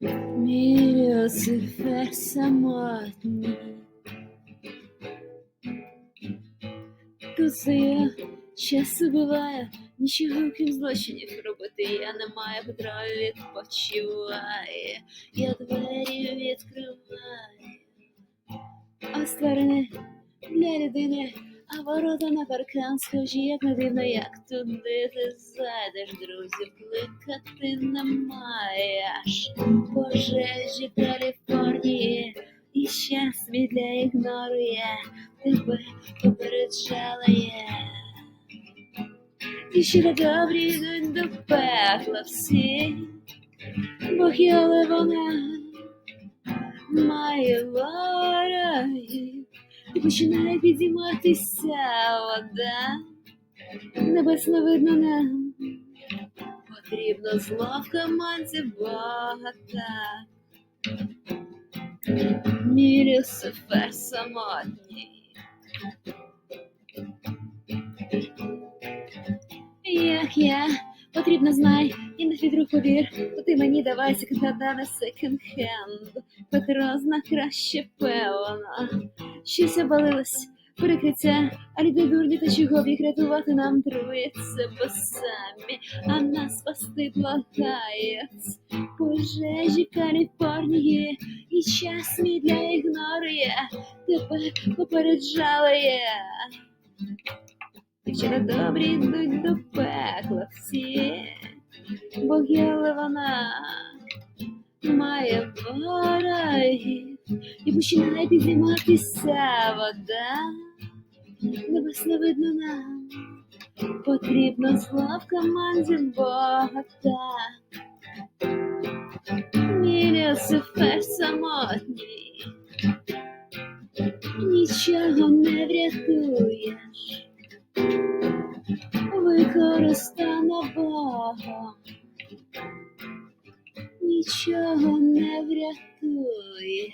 Мій Люцифер самотній. Тут я час убиваю, нічого крім злочинів робити я не маю, Петро відпочиває, я двері відкриваю. А створене для людини, а ворота на паркан схожі, як не дивно, як туди ти зайдеш, друзів кликати не маєш. Пожежі Каліфорнії, і щас для ігнорує, тебе попереджала я. І щиро добрі йдуть до пекла всі, Бог але вона має ворогів, і починає підійматися вода, небесно видно нам, потрібно зло в команді багато. Мій самотній. Як я потрібно знай, і на фідрух повір, то ти мені давай секонда на секонд-хенд. Петро зна краще певно. Щось обвалилось, перекриття, а люди дурні, та чого їх рятувати? Нам трується, бо самі, а нас спасти благають. Пожежі Каліфорнії, і час мій для ігнорує, тебе попереджала я. Вчора добрі йдуть до пекла всі, бо гіла вона має ворогів, і починає підійматися вода, небесно видно нам, потрібно зло в команді. Мій Люцифер самотній, нічого не врятуєш. Використана Богом, нічого не врятує.